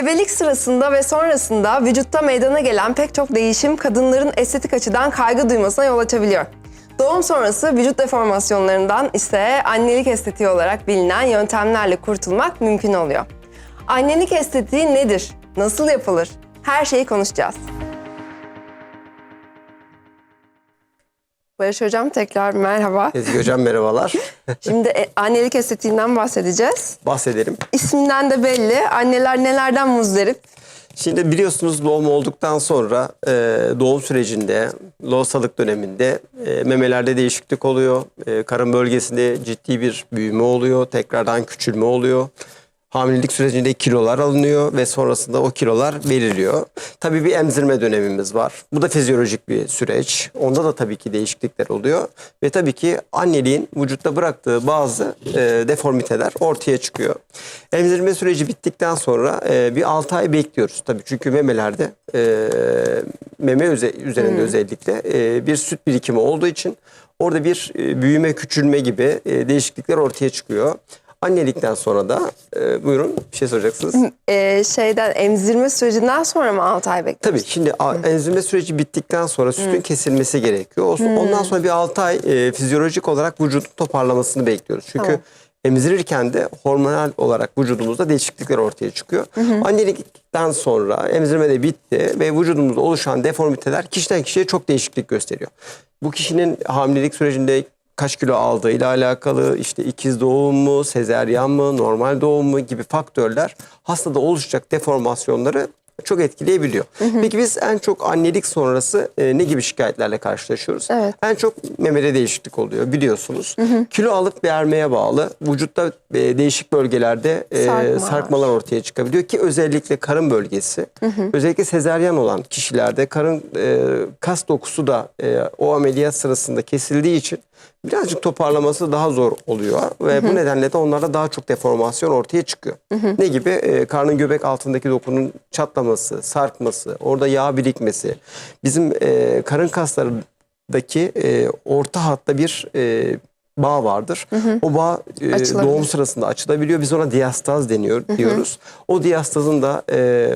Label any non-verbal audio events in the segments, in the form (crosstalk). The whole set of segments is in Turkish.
Gebelik sırasında ve sonrasında vücutta meydana gelen pek çok değişim kadınların estetik açıdan kaygı duymasına yol açabiliyor. Doğum sonrası vücut deformasyonlarından ise annelik estetiği olarak bilinen yöntemlerle kurtulmak mümkün oluyor. Annelik estetiği nedir? Nasıl yapılır? Her şeyi konuşacağız. Barış Hocam tekrar merhaba. Ezgi Hocam merhabalar. (laughs) Şimdi e, annelik estetiğinden bahsedeceğiz. Bahsedelim. İsminden de belli. Anneler nelerden muzdarip? Şimdi biliyorsunuz doğum olduktan sonra e, doğum sürecinde, lohusalık döneminde e, memelerde değişiklik oluyor. E, karın bölgesinde ciddi bir büyüme oluyor. Tekrardan küçülme oluyor. Hamilelik sürecinde kilolar alınıyor ve sonrasında o kilolar veriliyor. Tabii bir emzirme dönemimiz var. Bu da fizyolojik bir süreç. Onda da tabii ki değişiklikler oluyor. Ve tabii ki anneliğin vücutta bıraktığı bazı e, deformiteler ortaya çıkıyor. Emzirme süreci bittikten sonra e, bir 6 ay bekliyoruz. Tabii çünkü memelerde e, meme üze- üzerinde özellikle e, bir süt birikimi olduğu için orada bir e, büyüme, küçülme gibi e, değişiklikler ortaya çıkıyor. Annelikten sonra da e, buyurun bir şey soracaksınız. Ee, şeyden emzirme sürecinden sonra mı 6 ay bekliyoruz? Tabii şimdi a- emzirme süreci bittikten sonra sütün kesilmesi gerekiyor. O- Ondan sonra bir 6 ay e, fizyolojik olarak vücudun toparlamasını bekliyoruz. Çünkü Tamam. emzirirken de hormonal olarak vücudumuzda değişiklikler ortaya çıkıyor. Annelikten sonra emzirme de bitti ve vücudumuzda oluşan deformiteler kişiden kişiye çok değişiklik gösteriyor. Bu kişinin hamilelik sürecinde kaç kilo aldığı ile alakalı işte ikiz doğum mu, sezeryan mı, normal doğum mu gibi faktörler hastada oluşacak deformasyonları çok etkileyebiliyor. Peki biz en çok annelik sonrası e, ne gibi şikayetlerle karşılaşıyoruz? Evet. En çok memede değişiklik oluyor biliyorsunuz. Kilo alıp vermeye bağlı vücutta e, değişik bölgelerde e, Sarkmalar. sarkmalar ortaya çıkabiliyor ki özellikle karın bölgesi, özellikle sezeryan olan kişilerde karın e, kas dokusu da e, o ameliyat sırasında kesildiği için birazcık toparlaması daha zor oluyor ve bu nedenle de onlarda daha çok deformasyon ortaya çıkıyor. Ne gibi? E, karnın göbek altındaki dokunun çatlaması, sarkması, orada yağ birikmesi, bizim e, karın kaslarındaki e, orta hatta bir e, bağ vardır. O bağ e, doğum sırasında açılabiliyor. Biz ona diastaz deniyor diyoruz. O diastazın da e,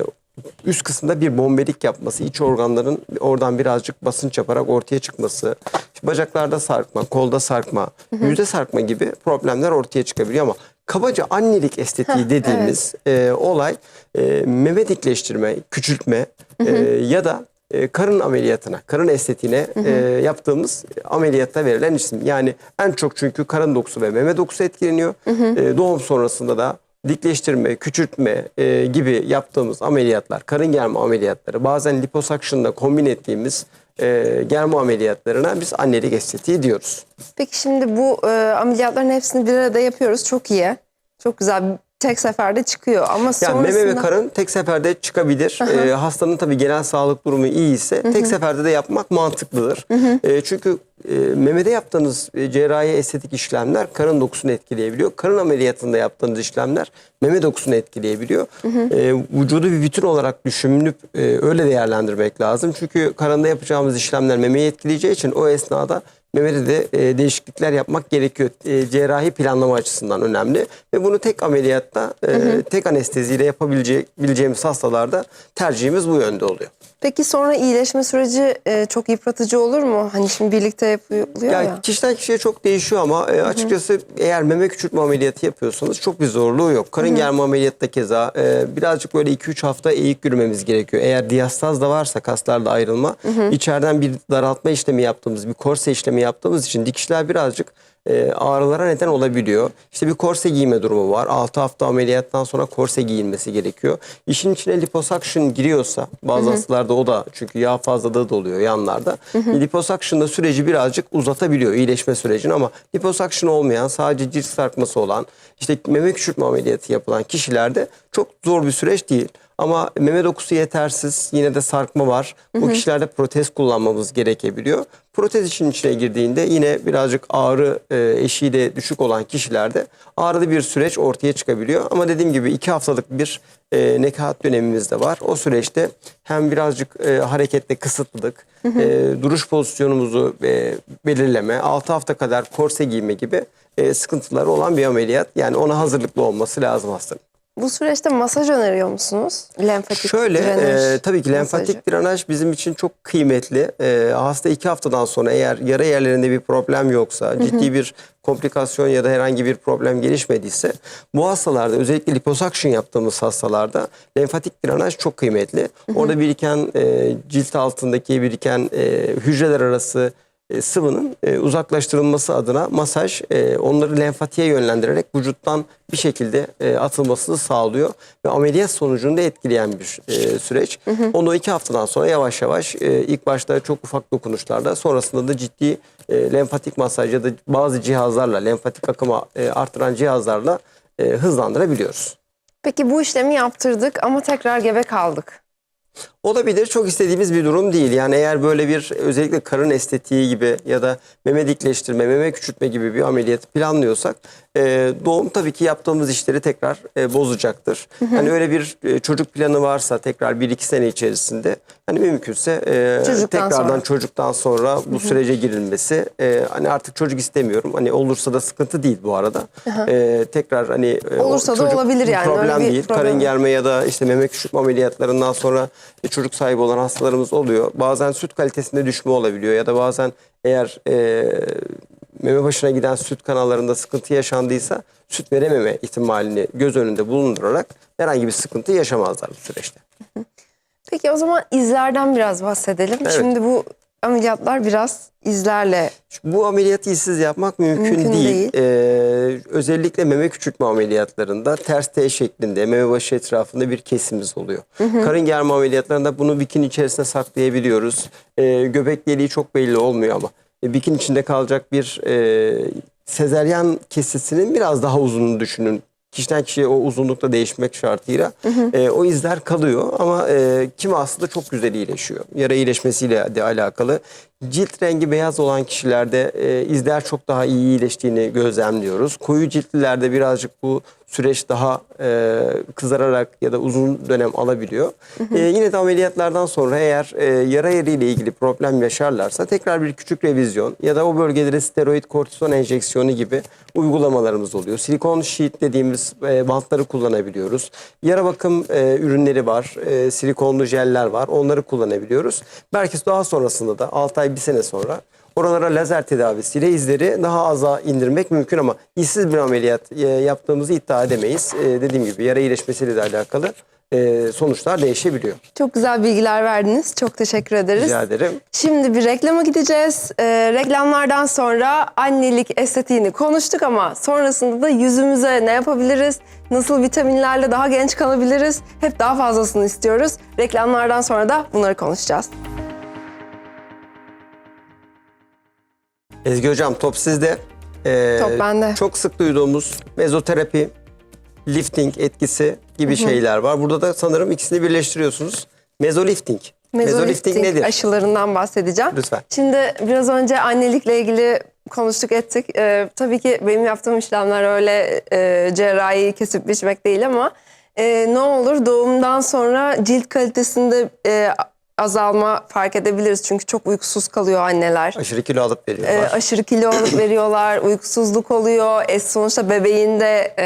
üst kısımda bir bombelik yapması, iç organların oradan birazcık basınç yaparak ortaya çıkması, bacaklarda sarkma, kolda sarkma, yüzde sarkma gibi problemler ortaya çıkabiliyor ama kabaca annelik estetiği dediğimiz e, olay e, meme dikleştirme, küçültme e, ya da e, karın ameliyatına, karın estetiğine e, yaptığımız ameliyatta verilen isim. Yani en çok çünkü karın dokusu ve meme dokusu etkileniyor. E, doğum sonrasında da dikleştirme, küçültme e, gibi yaptığımız ameliyatlar, karın germe ameliyatları, bazen liposuction'la kombin ettiğimiz e, germe ameliyatlarına biz annelik estetiği diyoruz. Peki şimdi bu e, ameliyatların hepsini bir arada yapıyoruz. Çok iyi. Çok güzel. Tek seferde çıkıyor ama Yani sonrasında... meme ve karın tek seferde çıkabilir. Ee, hastanın tabii genel sağlık durumu iyi ise tek seferde de yapmak mantıklıdır. Ee, çünkü e, memede yaptığınız e, cerrahi estetik işlemler karın dokusunu etkileyebiliyor. Karın ameliyatında yaptığınız işlemler meme dokusunu etkileyebiliyor. Ee, vücudu bir bütün olarak düşünüp e, öyle değerlendirmek lazım. Çünkü karında yapacağımız işlemler memeyi etkileyeceği için o esnada memede de e, değişiklikler yapmak gerekiyor. E, cerrahi planlama açısından önemli. Ve bunu tek ameliyatta, e, tek anesteziyle yapabileceğimiz hastalarda tercihimiz bu yönde oluyor. Peki sonra iyileşme süreci e, çok yıpratıcı olur mu? Hani şimdi birlikte yapılıyor ya. Yani kişiden kişiye çok değişiyor ama e, açıkçası eğer meme küçültme ameliyatı yapıyorsanız çok bir zorluğu yok. Karın germe ameliyatı da keza e, birazcık böyle 2-3 hafta eğik yürümemiz gerekiyor. Eğer diyastaz da varsa kaslarda ayrılma içeriden bir daraltma işlemi yaptığımız bir korse işlemi yaptığımız için dikişler birazcık e, ağrılara neden olabiliyor. İşte bir korse giyme durumu var. 6 hafta ameliyattan sonra korse giyilmesi gerekiyor. İşin içine liposuction giriyorsa bazı hastalarda o da çünkü yağ fazlalığı da oluyor yanlarda. Liposuction da süreci birazcık uzatabiliyor iyileşme sürecini ama liposuction olmayan sadece cilt sarkması olan işte meme küçültme ameliyatı yapılan kişilerde çok zor bir süreç değil. Ama meme dokusu yetersiz, yine de sarkma var. Bu kişilerde protez kullanmamız gerekebiliyor. Protez işin içine girdiğinde yine birazcık ağrı e, eşiği de düşük olan kişilerde ağrılı bir süreç ortaya çıkabiliyor. Ama dediğim gibi iki haftalık bir e, nekaat dönemimiz de var. O süreçte hem birazcık e, harekette kısıtlılık, e, duruş pozisyonumuzu e, belirleme, 6 hafta kadar korse giyme gibi e, sıkıntıları olan bir ameliyat. Yani ona hazırlıklı olması lazım hastanın. Bu süreçte masaj öneriyor musunuz? Lenfatik Şöyle drenaj e, tabii ki lenfatik masajı. drenaj bizim için çok kıymetli. E, hasta iki haftadan sonra eğer yara yerlerinde bir problem yoksa, ciddi bir komplikasyon ya da herhangi bir problem gelişmediyse bu hastalarda özellikle liposuction yaptığımız hastalarda lenfatik drenaj çok kıymetli. Orada biriken e, cilt altındaki biriken e, hücreler arası e, sıvının e, uzaklaştırılması adına masaj e, onları lenfatiğe yönlendirerek vücuttan bir şekilde e, atılmasını sağlıyor ve ameliyat sonucunu da etkileyen bir e, süreç. Onu iki haftadan sonra yavaş yavaş e, ilk başta çok ufak dokunuşlarda sonrasında da ciddi e, lenfatik masaj ya da bazı cihazlarla lenfatik akımı e, artıran cihazlarla e, hızlandırabiliyoruz. Peki bu işlemi yaptırdık ama tekrar gebe kaldık. Olabilir. Çok istediğimiz bir durum değil. Yani eğer böyle bir özellikle karın estetiği gibi ya da meme dikleştirme, meme küçültme gibi bir ameliyat planlıyorsak e, doğum tabii ki yaptığımız işleri tekrar e, bozacaktır. Hani öyle bir e, çocuk planı varsa tekrar 1-2 sene içerisinde hani mümkünse e, Çocuktan tekrardan sonra. çocuktan sonra bu sürece girilmesi e, hani artık çocuk istemiyorum. Hani olursa da sıkıntı değil bu arada. E, tekrar hani e, Olursa da olabilir yani, öyle Problem bir değil. problem Karın germe ya da işte meme küçültme ameliyatlarından sonra e, çocuk sahibi olan hastalarımız oluyor. Bazen süt kalitesinde düşme olabiliyor ya da bazen eğer e, meme başına giden süt kanallarında sıkıntı yaşandıysa süt verememe ihtimalini göz önünde bulundurarak herhangi bir sıkıntı yaşamazlar bu süreçte. Peki o zaman izlerden biraz bahsedelim. Evet. Şimdi bu ameliyatlar biraz izlerle Bu ameliyatı işsiz yapmak mümkün, Mümkün değil. değil. Ee, özellikle meme küçültme ameliyatlarında ters T şeklinde meme başı etrafında bir kesimimiz oluyor. Karın germe ameliyatlarında bunu bikini içerisine saklayabiliyoruz. Ee, göbek deliği çok belli olmuyor ama e, bikini içinde kalacak bir e, sezeryan kesisinin biraz daha uzunluğunu düşünün. Kişiden kişiye o uzunlukta değişmek şartıyla e, o izler kalıyor ama e, kimi aslında çok güzel iyileşiyor. Yara iyileşmesiyle de alakalı. Cilt rengi beyaz olan kişilerde e, izler çok daha iyi iyileştiğini gözlemliyoruz. Koyu ciltlilerde birazcık bu süreç daha e, kızararak ya da uzun dönem alabiliyor. E, yine de ameliyatlardan sonra eğer e, yara yeriyle ilgili problem yaşarlarsa tekrar bir küçük revizyon ya da o bölgelere steroid kortizon enjeksiyonu gibi uygulamalarımız oluyor. Silikon sheet dediğimiz e, bantları kullanabiliyoruz. Yara bakım e, ürünleri var. E, silikonlu jeller var. Onları kullanabiliyoruz. Belki daha sonrasında da 6 ay bir sene sonra oralara lazer tedavisiyle izleri daha aza indirmek mümkün ama işsiz bir ameliyat e, yaptığımızı iddia edemeyiz. E, dediğim gibi yara iyileşmesiyle de alakalı e, sonuçlar değişebiliyor. çok güzel bilgiler verdiniz. Çok teşekkür ederiz. Rica ederim. Şimdi bir reklama gideceğiz. Reklamlardan sonra annelik estetiğini konuştuk ama sonrasında da yüzümüze ne yapabiliriz? Nasıl vitaminlerle daha genç kalabiliriz? Hep daha fazlasını istiyoruz. Reklamlardan sonra da bunları konuşacağız. Ezgi Hocam top sizde. E, Top bende. Çok sık duyduğumuz mezoterapi, lifting etkisi gibi şeyler var. Burada da sanırım ikisini birleştiriyorsunuz. Mezolifting. Mezolifting nedir? aşılarından bahsedeceğim. Lütfen. Şimdi biraz önce annelikle ilgili konuştuk ettik. Ee, tabii ki benim yaptığım işlemler öyle e, cerrahi kesip biçmek değil ama e, ne olur doğumdan sonra cilt kalitesinde e, azalma fark edebiliriz. Çünkü çok uykusuz kalıyor anneler. Aşırı kilo alıp E, veriyorlar. aşırı kilo alıp veriyorlar, uykusuzluk oluyor. E, sonuçta bebeğinde e,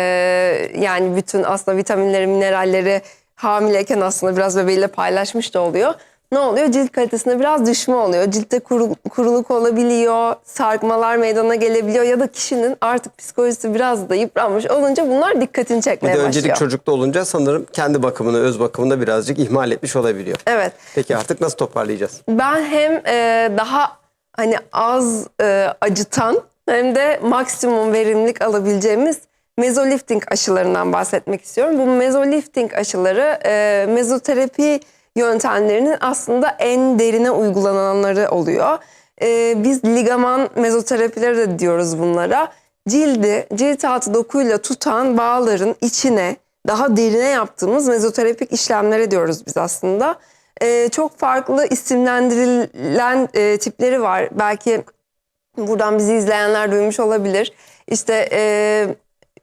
yani bütün aslında vitaminleri, mineralleri hamileyken aslında biraz bebeğiyle paylaşmış da oluyor. Ne oluyor? Cilt kalitesinde biraz düşme oluyor. Ciltte kuru- kuruluk olabiliyor, sarkmalar meydana gelebiliyor ya da kişinin artık psikolojisi biraz da yıpranmış olunca bunlar dikkatini Bir çekmeye de başlıyor. öncelik çocukta olunca sanırım kendi bakımını, öz bakımını birazcık ihmal etmiş olabiliyor. Evet. Peki artık nasıl toparlayacağız? Ben hem e, daha hani az e, acıtan hem de maksimum verimlilik alabileceğimiz mezolifting aşılarından bahsetmek istiyorum. Bu mezolifting aşıları e, mezoterapi yöntemlerinin aslında en derine uygulananları oluyor. E, biz ligaman mezoterapileri de diyoruz bunlara. Cildi, cilt altı dokuyla tutan bağların içine daha derine yaptığımız mezoterapik işlemlere diyoruz biz aslında. Ee, çok farklı isimlendirilen e, tipleri var. Belki buradan bizi izleyenler duymuş olabilir. İşte e,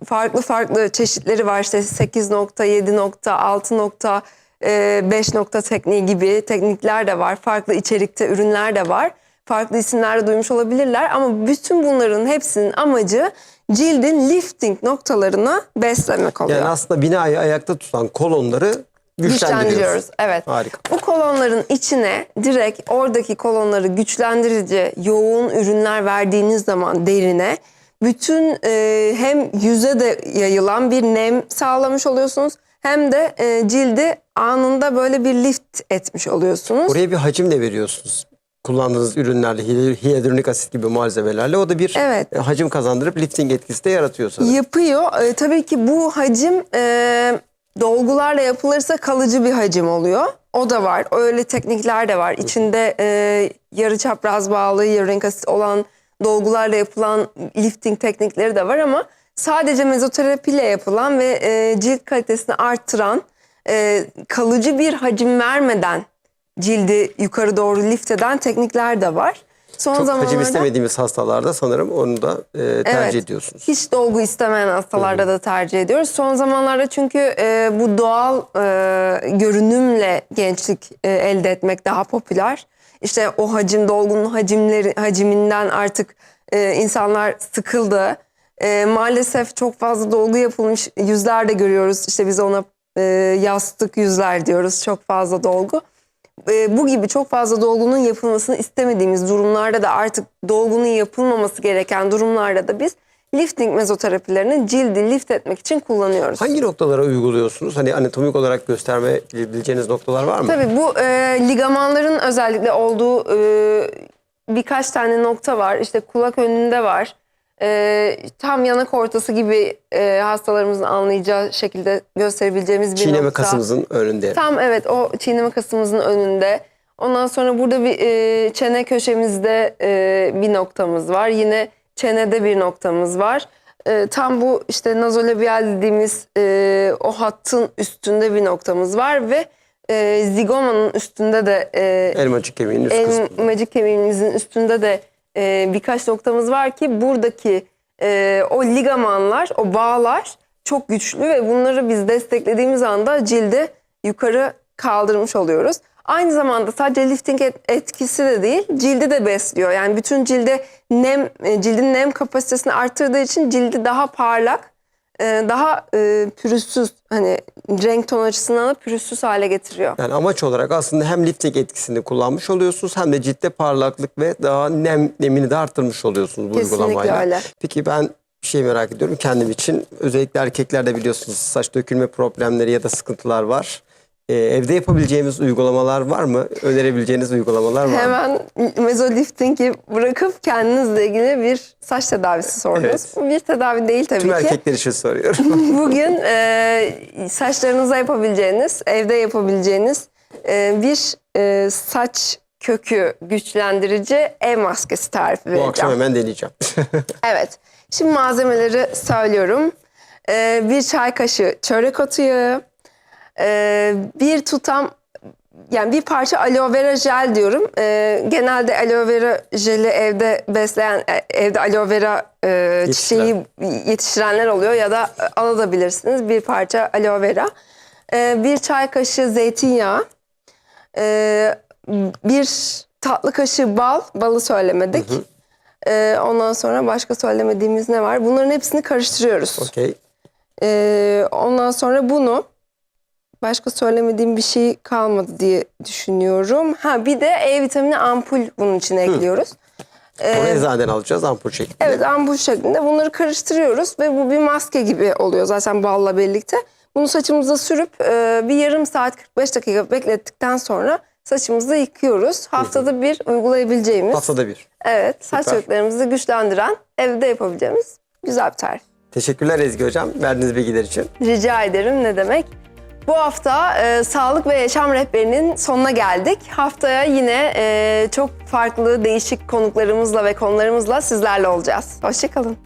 farklı farklı çeşitleri var. İşte 8 nokta, 7 nokta, 6 nokta, e, 5 nokta tekniği gibi teknikler de var. Farklı içerikte ürünler de var. Farklı isimlerde duymuş olabilirler ama bütün bunların hepsinin amacı cildin lifting noktalarını beslemek oluyor. Yani aslında binayı ayakta tutan kolonları güçlendiriyoruz. Güçlendiriyoruz. Evet. Harika. Bu kolonların içine direkt oradaki kolonları güçlendirici yoğun ürünler verdiğiniz zaman derine bütün e, hem yüze de yayılan bir nem sağlamış oluyorsunuz hem de e, cildi anında böyle bir lift etmiş oluyorsunuz. Oraya bir hacim de veriyorsunuz. Kullandığınız ürünlerle, hyaluronik asit gibi malzemelerle o da bir Evet. e, hacim kazandırıp lifting etkisi de yaratıyor sanırım. Yapıyor. E, tabii ki bu hacim e, dolgularla yapılırsa kalıcı bir hacim oluyor. O da var. Öyle teknikler de var. İçinde e, yarı çapraz bağlı, yarı asit olan dolgularla yapılan lifting teknikleri de var ama sadece mezoterapiyle yapılan ve e, cilt kalitesini arttıran, e, kalıcı bir hacim vermeden cildi yukarı doğru lift eden teknikler de var. Son Çok hacim istemediğimiz hastalarda sanırım onu da e, tercih Evet. ediyorsunuz. Hiç dolgu istemeyen hastalarda da tercih ediyoruz. Son zamanlarda çünkü e, bu doğal e, görünümle gençlik e, elde etmek daha popüler. İşte o hacim, dolgunun hacimleri, haciminden artık e, insanlar sıkıldı. E, maalesef çok fazla dolgu yapılmış yüzler de görüyoruz. İşte biz ona e, yastık yüzler diyoruz. Çok fazla dolgu e, bu gibi çok fazla dolgunun yapılmasını istemediğimiz durumlarda da artık dolgunun yapılmaması gereken durumlarda da biz lifting mezoterapilerini cildi lift etmek için kullanıyoruz. Hangi noktalara uyguluyorsunuz? Hani anatomik olarak göstermeyebileceğiniz noktalar var mı? Tabii bu e, ligamanların özellikle olduğu e, birkaç tane nokta var. İşte kulak önünde var. E, tam yanak ortası gibi e, hastalarımızın anlayacağı şekilde gösterebileceğimiz bir Çiğneme nokta. kasımızın önünde. Tam evet o çiğneme kasımızın önünde. Ondan sonra burada bir e, çene köşemizde e, bir noktamız var. Yine çenede bir noktamız var. E, tam bu işte nazolabial dediğimiz e, o hattın üstünde bir noktamız var ve e, zigomanın üstünde de e, Elmacık kemiğinin üst elmacık kemiğimizin üstünde de e, birkaç noktamız var ki buradaki e, o ligamanlar, o bağlar çok güçlü ve bunları biz desteklediğimiz anda cildi yukarı kaldırmış oluyoruz. Aynı zamanda sadece lifting et- etkisi de değil, cildi de besliyor. Yani bütün cilde nem, e, cildin nem kapasitesini arttırdığı için cildi daha parlak, daha e, pürüzsüz, hani renk ton açısından da pürüzsüz hale getiriyor. Yani amaç olarak aslında hem lifting etkisini kullanmış oluyorsunuz hem de ciltte parlaklık ve daha nem nemini de arttırmış oluyorsunuz bu Kesinlikle uygulamayla. öyle. Peki ben bir şey merak ediyorum kendim için. Özellikle erkeklerde biliyorsunuz saç dökülme problemleri ya da sıkıntılar var. Ee, evde yapabileceğimiz uygulamalar var mı? Önerebileceğiniz uygulamalar var mı? Hemen mezoliftingi bırakıp kendinizle ilgili bir saç tedavisi sordunuz. Evet. Bu bir tedavi değil tabii Tüm ki. erkekler için soruyorum. (laughs) Bugün e, saçlarınıza yapabileceğiniz, evde yapabileceğiniz e, bir e, saç kökü güçlendirici ev maskesi tarifi bu vereceğim. akşam hemen deneyeceğim. (laughs) Evet. Şimdi malzemeleri söylüyorum. Ee, bir çay kaşığı çörek otu yağı, ee, bir tutam yani bir parça aloe vera jel diyorum. Ee, genelde aloe vera jeli evde besleyen, e, evde aloe vera e, çiçeği yetiştirenler oluyor ya da e, alabilirsiniz bir parça aloe vera. Ee, bir çay kaşığı zeytinyağı, ee, bir tatlı kaşığı bal, balı söylemedik. Ee, ondan sonra başka söylemediğimiz ne var? Bunların hepsini karıştırıyoruz. Okey. Ee, ondan sonra bunu başka söylemediğim bir şey kalmadı diye düşünüyorum. Ha bir de E vitamini ampul bunun içine ekliyoruz. Onu eczaneden alacağız ampul şeklinde. Evet ampul şeklinde bunları karıştırıyoruz ve bu bir maske gibi oluyor zaten balla birlikte. Bunu saçımıza sürüp e, bir yarım saat 45 dakika beklettikten sonra saçımızı yıkıyoruz. Haftada bir uygulayabileceğimiz, Haftada bir. evet saç Süper. köklerimizi güçlendiren, evde yapabileceğimiz güzel bir tarif. Teşekkürler Ezgi Hocam verdiğiniz bilgiler için. Rica ederim ne demek. Bu hafta e, sağlık ve yaşam rehberinin sonuna geldik. Haftaya yine e, çok farklı değişik konuklarımızla ve konularımızla sizlerle olacağız. Hoşçakalın.